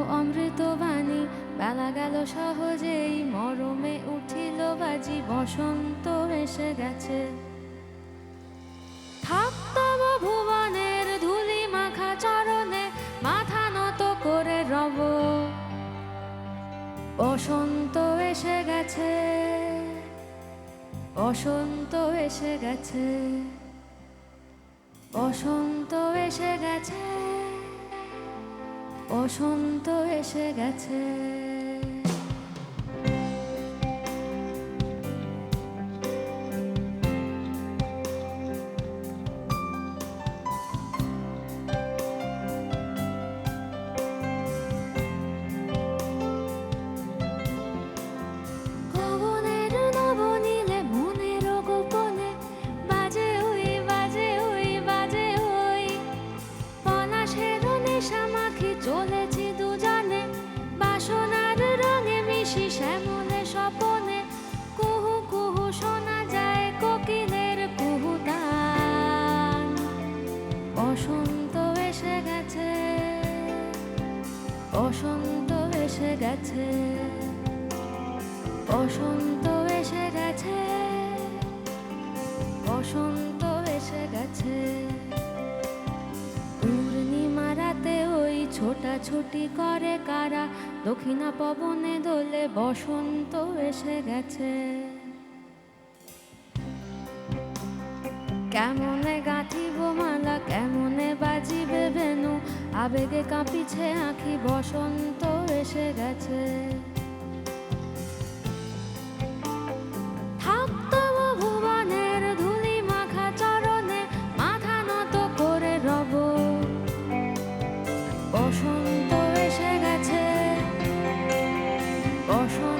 মধুর অমৃত বাণী বেলা গেল সহজেই, মরমে উঠিল বাজি, বসন্ত এসে গেছে। থাকতব ভুবনের ধুলি মাখা চরণে, মাথা নত করে রব। বসন্ত এসে গেছে, বসন্ত এসে গেছে, বসন্ত এসে গেছে। বসন্ত এসে গেছে। বসন্ত এসে গেছে। বসন্ত এসে গেছে। বসন্ত এসে গেছে। পূর্ণিমা রাতে ওই ছোটাছুটি করে কারা? দক্ষিণা পবনে দোলে বসন্ত এসে গেছে। কেমনে গাঁথিব মালা, কেমনে বাজিবে বেনু? আবেগে কাঁপিছে আঁখি, বসন্ত এসে গেছে। বসন্ত এসে গেছে, বসন্ত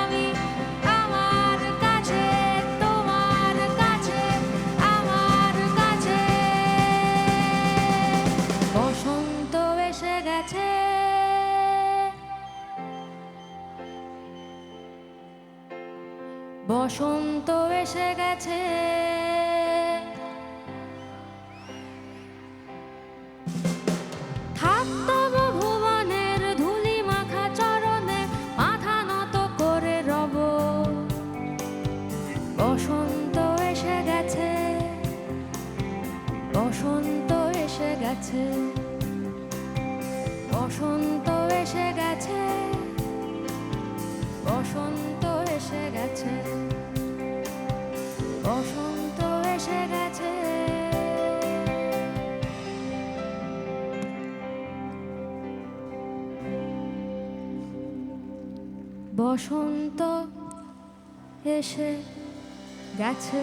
বসন্ত এসে গেছে। বসন্ত এসে গেছে বসন্ত এসে গেছে বসন্ত এসে গেছে। বসন্ত এসে গেছে।